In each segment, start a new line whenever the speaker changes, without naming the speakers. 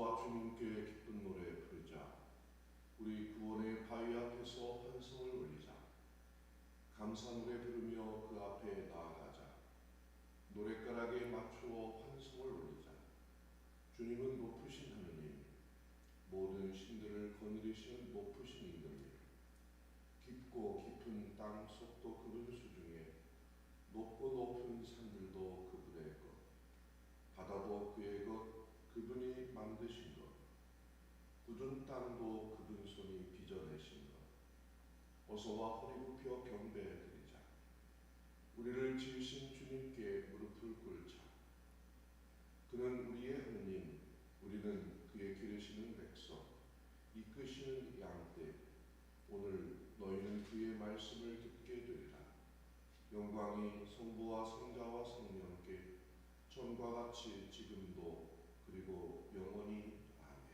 어서와 주님께 기쁜 노래 부르자. 우리 구원의 바위 앞에서 환성을 올리자. 감사 노래 부르며 그 앞에 나아가자. 노랫가락에 맞추어 환성을 올리자. 주님은 높으신 하느님, 모든 신들을 거느리신 높으신 이들님, 깊고 깊은 땅 속도 그분 수중에 높고 높은 산들도 그분의 것, 바다도 그의 것, 그분이 만드신 것, 굳은 땅도 그분 손이 빚어내신 것, 어서와 허리 굽혀 경배드리자. 우리를 지으신 주님께 무릎을 꿇자. 그는 우리의 하느님, 우리는 그의 기르시는 백성, 이끄시는 양떼. 오늘 너희는 그의 말씀을 듣게 되리라. 영광이 성부와 성자와 성령께 전과 같이 지금도 그리고 영원히 아멘.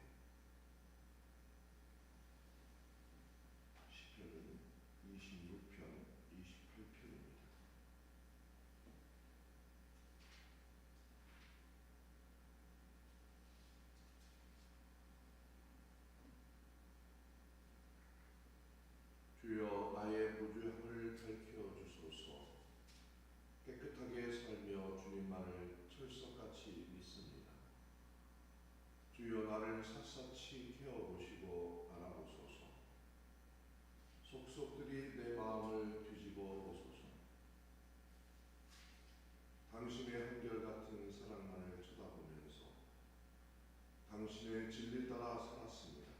시편은 26편 28편입니다. 주여 나의 무죄함을 밝혀 주소서. 깨끗하게 살며 주님만을 철석같이 믿습니다. 주여 나를 샅샅이 헤어보시고 알아보소서. 속속들이 내 마음을 뒤집어 보소서. 당신의 한결같은 사랑만을 쳐다보면서 당신의 진리 따라 살았습니다.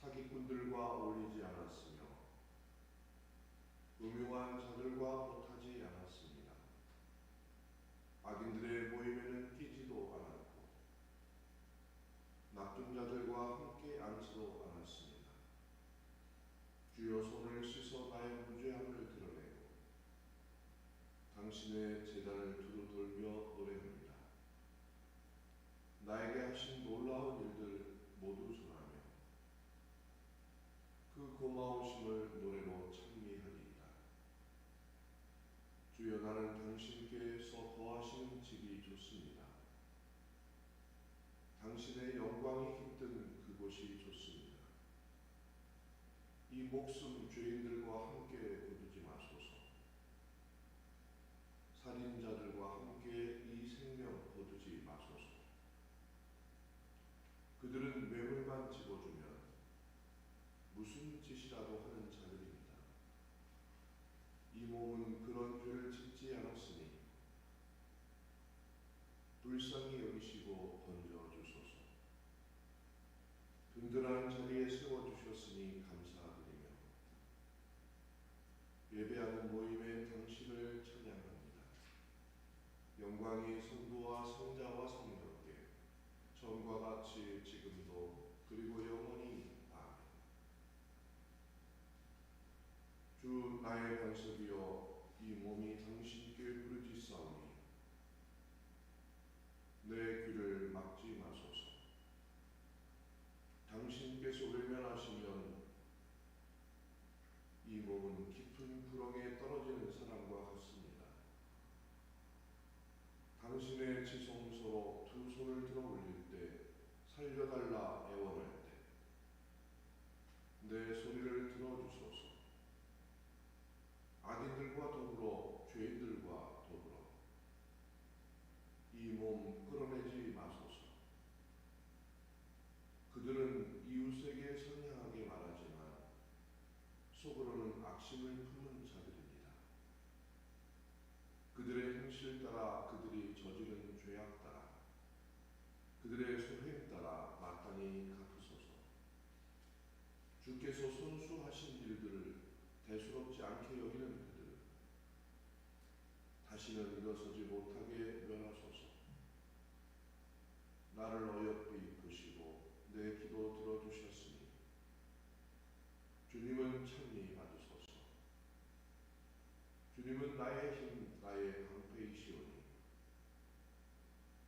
사기꾼들과 어울리지 않았으며 음흉한 자들과 못하지 않았습니다. 악인들의 모임에는 끼지도 않았고 나쁜 자들과 함께 앉지도 않았습니다. 주여 손을 씻어 나의 무죄함을 드러내고 당신의 제단을 두루 돌며 노래합니다. 나에게 하신 놀라운 일들 모두 전하며 그 고마우심을 노래로 찬미하리이다. 주여 나는 당신께서 거하시는 집이 좋습니다. 당신의 영광이 깃든 그곳이 좋습니다. 이 목숨 죄인들과 함께 거두지 마소서. 살인자들과 함께 이 생명 거두지 마소서. 그들은 뇌물만 집어주면 무슨 짓이라도 하는 자들입니다. 이 몸은 그런 죄를 짓지 않았으니 불쌍히 여기시고 건져 주소서. 든든한 자리에 세워 주셨으니 감사드리며 예배하는 모임에 당신을 찬양합니다. 영광이 성부와 성자와 성령께 전과 같이 지금도 그리고 영원히 아멘. 주 나의 반석이여 이 몸이 당신께 부르짖사오니 내 귀를 막지 마소서. 당신께서 외면하시면 이 몸은 깊은 구렁에 떨어지는 사람과 같습니다. 당신의 지성소로 두 손을 들어 올릴 때 살려달라 애원할 때 내 주님은 나의 힘, 나의 방패이시오니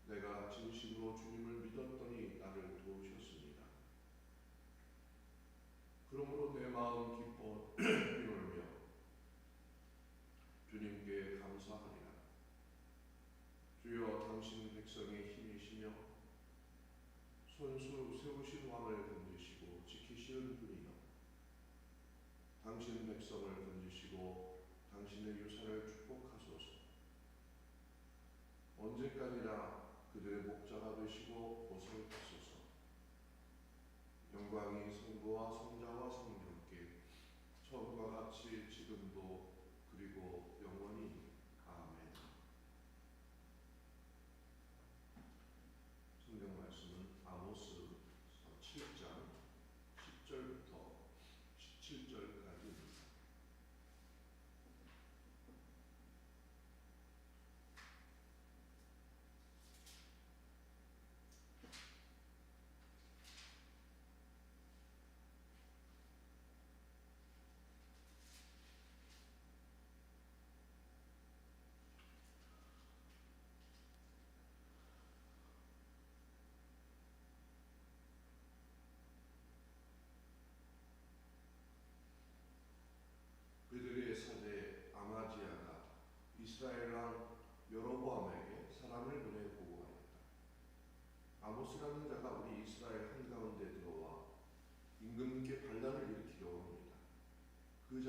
내가 진심으로 주님을 믿었더니 나를 도우셨습니다. 그러므로 내 마음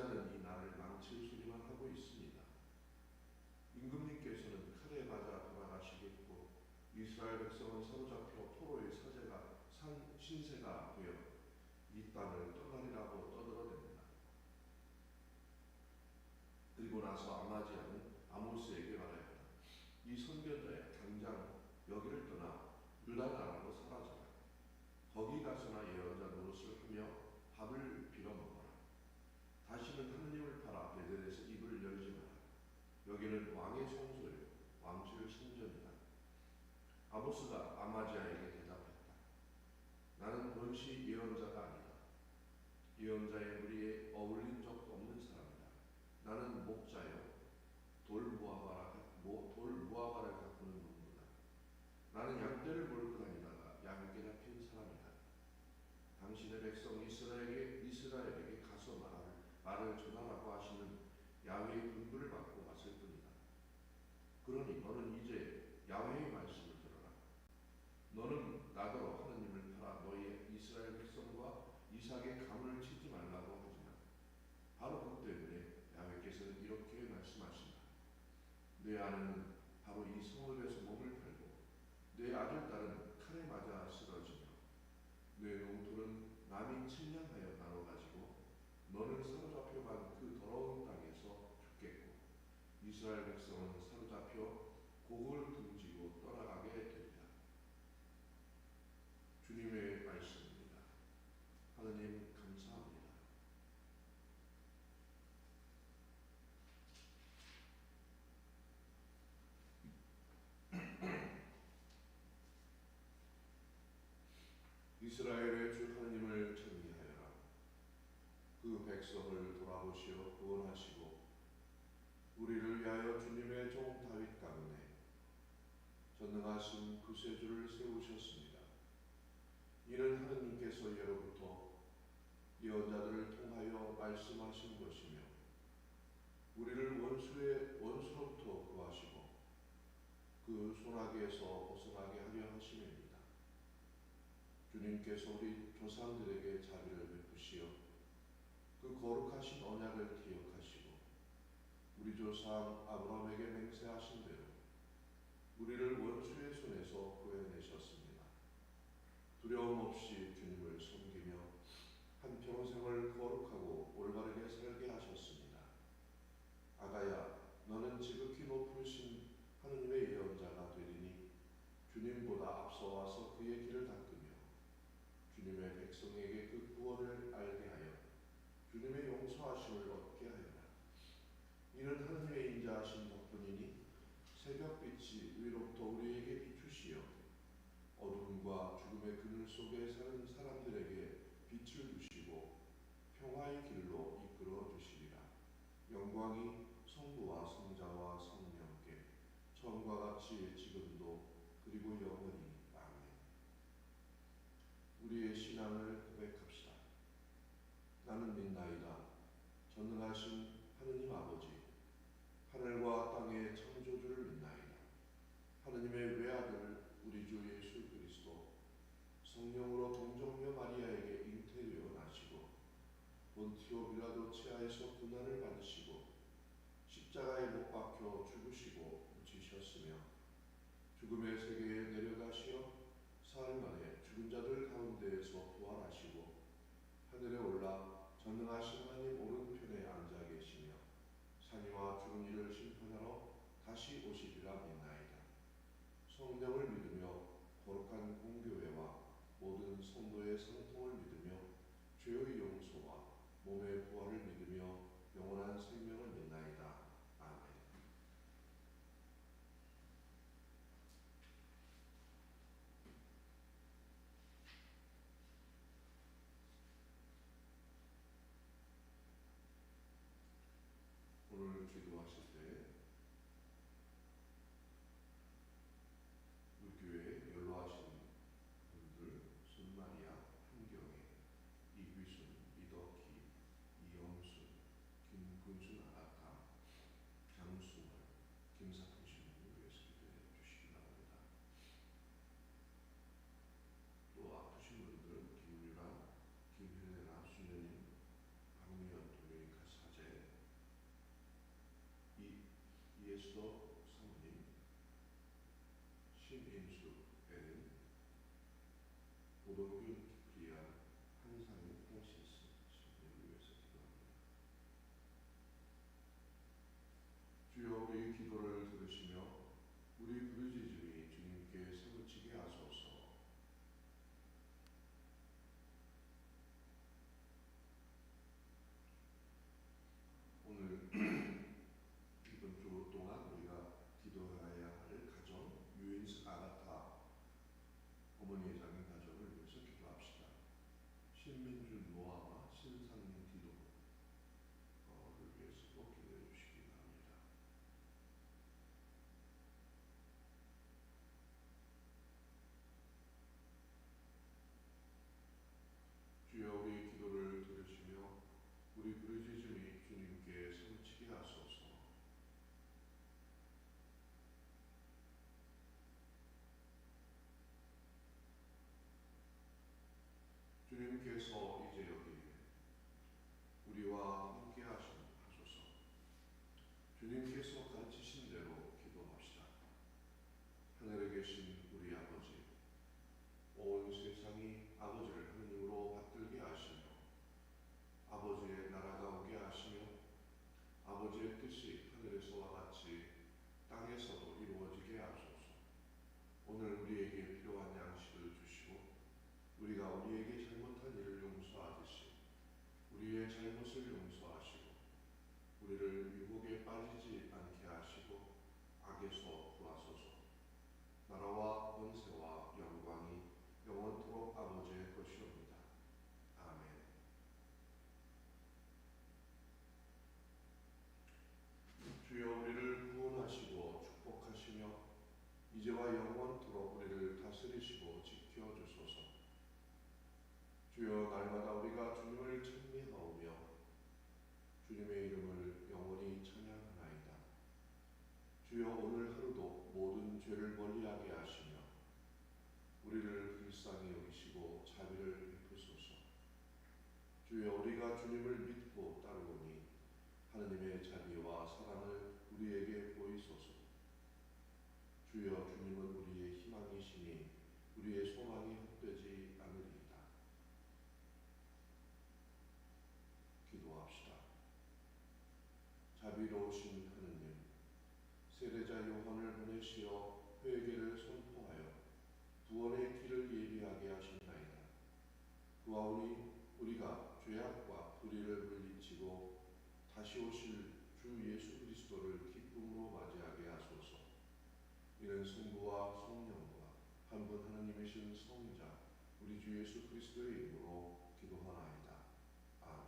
그 자는 이 나를 망칠 소리만 하고 있습니다. 임금님께서는 칼에 맞아 돌아가시겠고 이스라엘 백성은 사로잡혀 포로의 사제가 산 신세가 되어 이 땅을 떠나리라고 떠들어댑니다. 그리고 나서 아마지아는 아모스에게 말하였다. 이 선견자야 당장 여기를 떠나 유다나라로 사라져라. 거기 가서나 예언자 노릇을 하며 밥을 빌어 먹어라. 다시는 하느님을 팔아 베델에서 입을 열지 마라. 여기는 왕의 성소요 왕실 성전이다. 아모스가 아마지아에게 대답했다. 나는 본시 예언자가 아니다. 예언자의 무리에 어울린 적도 없는 사람이다. 나는 목자요 돌 무화과라 모- 돌 무화과를 가꾸는 농부다. 나는 양떼를 몰고 다니다가 양에게 잡힌 사람이다. 당신의 백성 이스라엘에게 이스라엘에게 가서 말을 말을 전하라고 하시는 야훼의 분부를 받고 왔을 뿐이다. 그러니 너는 이제 야훼의 말씀을 들어라. 너는 나더러 하느님을 팔아 너희 이스라엘 백성과 이삭의 가문을 치지 말라고 하지만 바로 그 때문에 야훼께서는 이렇게 말씀하신다. 내 아내는 바로 이 성읍에서 몸을 팔고 내 아들 딸은 칼에 맞아 쓰러지며 내 농토는 남이 측량하여 나눠 가지고 너는 사로잡혀간 그 더러운 땅에서 죽겠고 이스라엘 백성은 사로잡혀 곡을 등지고 떠나가게 되리라. 주님의 말씀입니다. 하나님 감사합니다. 이스라엘의 주 하나님을 찬미하여라. 그 백성을 돌아보시어 구원하시고 우리를 위하여 주님의 종 다윗 가문에 전능하신 구세주를 세우셨습니다. 이는 하느님께서 예로부터 예언자들을 통하여 말씀하신 것이며 우리를 원수의 원수로부터 구하시고 그 소나기에서 벗어나게 하려 하심입니다. 주님께서 우리 조상들에게 자비를 베푸시어 그 거룩하신 언약을 기억하시고 우리 조상 아브라함에게 맹세하신 대로 우리를 원수의 손에서 구해내셨습니다. 두려움 없이 주님을 섬기며 한 평생을 거룩하고 올바르게 살게 하셨습니다. 아가야, 너는 지극히 높으신 하느님의 예언자가 되리니 주님보다 앞서 와서 그의 길을 닦으며 주님의 백성에게 그 구원을 알게 하여 주님의 용서하심을 얻게 하여라. 이는 하느님의 인자하신 덕분이니 새벽빛이 위로부터 우리에게 비추시어 어둠과 죽음의 그늘 속에 사는 사람들에게 빛을 주시고 평화의 길로 이끌어 주시리라. 영광이 성부와 성자와 성령께 처음과 같이 지금도 그리고 영원히 아멘. 우리의 신앙을 고백합시다. 전능하신 하느님 아버지 하늘과 땅의 창조주를 믿나이다. 하느님의 외아들 우리 주 예수 그리스도 성령으로 동정녀 마리아에게 잉태되어 나시고 본티오 빌라도 치하에서 고난을 받으시고 십자가에 못 박혀 죽으시고 묻히셨으며 죽음의 세계에 내려가시어 사흘 만에 죽은 자들 가운데에서 부활하시고 하늘에 올라 전능하신 하나님 오른편에 앉아 계시며 산이와 죽은 이를 심판하러 다시 오시리라 믿나이다. 성령을 믿으며 거룩한 공교회와 모든 성도의 상통을 믿으며 죄의 용서와 몸의 부활을 믿으며 영원한 생명을 믿나이다. 아멘. 오늘 기도하실 때 우리 교회에 연로하신 분들 순마리아, 한경애, 이휘순, 이덕희, 이영순, 김근순 아가타, 장수월, 김사풍 신부를 위해서 기도해 주시기 바랍니다. 또 아프신 분들은 김유라, 김혜레나 수녀님, 박미연, 도미니카 사제, 이 사모님, 신인수 에린, 오동균 키프리안, 한상인 프란시스 신부를 위해서 기도합니다. 주여 우리 기도를 들으시며 우리 부르짖음이 주님께 세우치게 하소서. 오늘 이번 주 동안 우리가 기도해야 할 가정 유인스 아가타 어머니의 장인 가정을 위해서 기도합시다. 신민준 노아와 신상민 디도를 위해서도 기도해 주시기 바랍니다. 주여 우리 기도를 들으시며 우리 부르짖음이 주님께 성치게 하소서. 주님께서 이제 여기 우리와 함께 하심 하소서. 주님께서 가르치신 대로 기도합시다. 하늘에 계신 우리 아버지, 온 세상이 아버지를 하느님으로 받들게 하시며 아버지의 나라가 오게 하시며 아버지의 뜻이 하늘에서와 같이 땅에서도 이루어지게 하소서. 오늘 우리에게 필요한 양식을 주시고 우리가 우리에게 잘못한 일을 용서하듯이 우리의 잘못을 용서하시고 우리를 유혹에 빠지지 않게 하시고 악에서 구하소서. 나라와 권세와 영광이 영원토록 아버지의 것이옵니다. 아멘. 주여 우리를 구원하시고 축복하시며 이제와 영원토록 우리를 다스리시고 지켜 주소서. 주여 날마다 우리가 주님을 찬미하오며 주님의 이름을 영원히 찬양하나이다. 주여 오늘 하루도 모든 죄를 멀리하게 하시며 우리를 불쌍히 여기시고 자비를 베푸소서. 주여 우리가 주님을 믿고 따르오니 하느님의 자비와 사랑을 우리에게 보이소서. 주여 주님은 우리의 희망이시니 우리의 소망이 헛되지 않으리이다. 기도합시다. 자비로우신 하느님, 세례자 요한을 보내시어 회개를 선포하여 구원의 길을 예비하게 하셨나이다. 구하오니 우리가 죄악과 불의를 물리치고 다시 오실 주 예수 그리스도를 기쁨으로 맞이하게 하소서. 이는 성부와 성령과 한 분 하나님이신 성자 우리 주 예수 그리스도의 이름으로 기도하나이다. 아멘.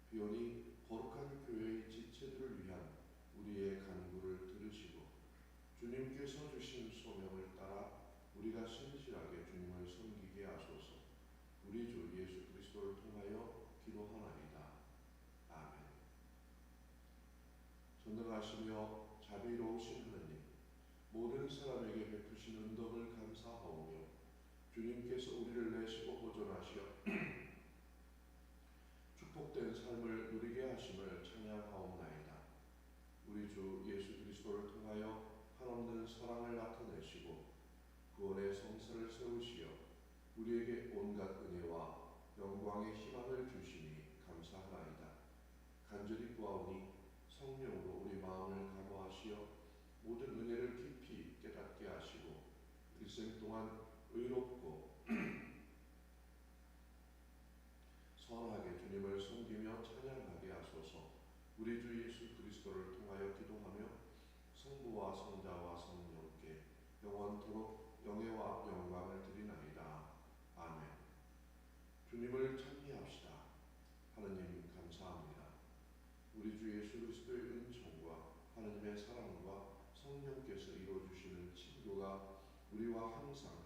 비오니 거룩한 교회의 지체들을 위한 우리의 간구를 들으시고 주님께서 주신 소명을 따라 우리가 신실하게 주님을 섬기게 하소서. 우리 주 예수 그리스도를 통하여 기도하나이다. 아멘. 전능하시며 자비로우신 하나님, 모든 사람에게 베푸신 은덕을 감사하오며 주님께서 우리를 내시고 보존하시어 하심을 찬양하옵나이다. 우리 주 예수 그리스도를 통하여 한없는 사랑을 나타내시고 구원의 성사를 세우시어 우리에게 온갖 은혜와 영광의 희망을 주시니 감사하나이다. 간절히 구하오니 성령으로 우리 마음을 감화하시어 모든 은혜를 깊이 깨닫게 하시고 일생 동안 의롭고 선하게 주님을 섬기며 하소서. 우리 주 예수 그리스도를 통하여 기도하며 성부와 성자와 성령께 영원토록 영예와 영광을 드리나이다. 아멘. 주님을 찬미합시다. 하느님 감사합니다. 우리 주 예수 그리스도의 은총과 하느님의 사랑과 성령께서 이루어 주시는 친교가 우리와 항상.